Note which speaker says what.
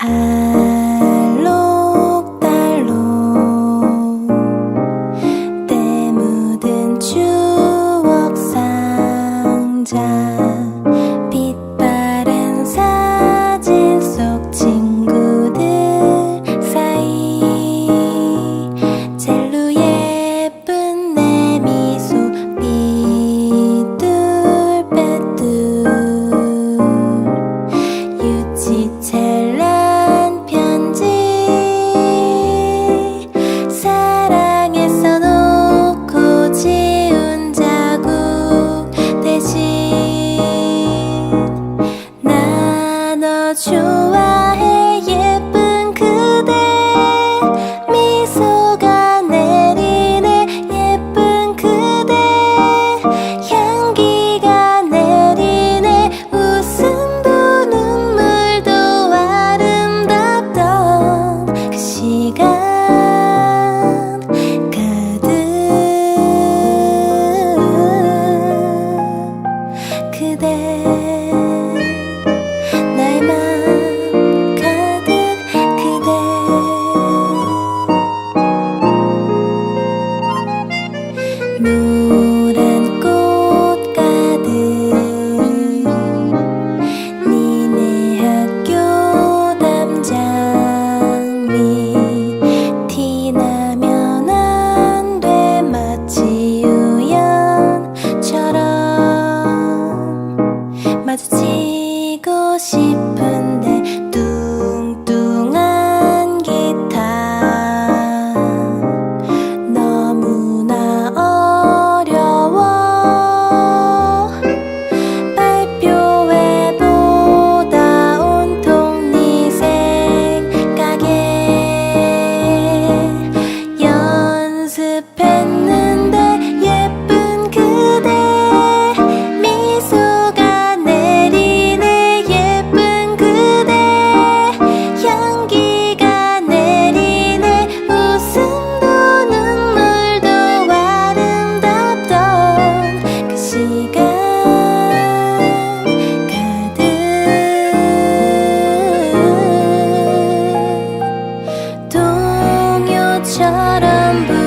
Speaker 1: I 좋아해 예쁜 그대. 미소가 내리네 예쁜 그대. 향기가 내리네 웃음도 눈물도 아름답던 그 시간 가득. 그대. 쉬고 싶은데 별처럼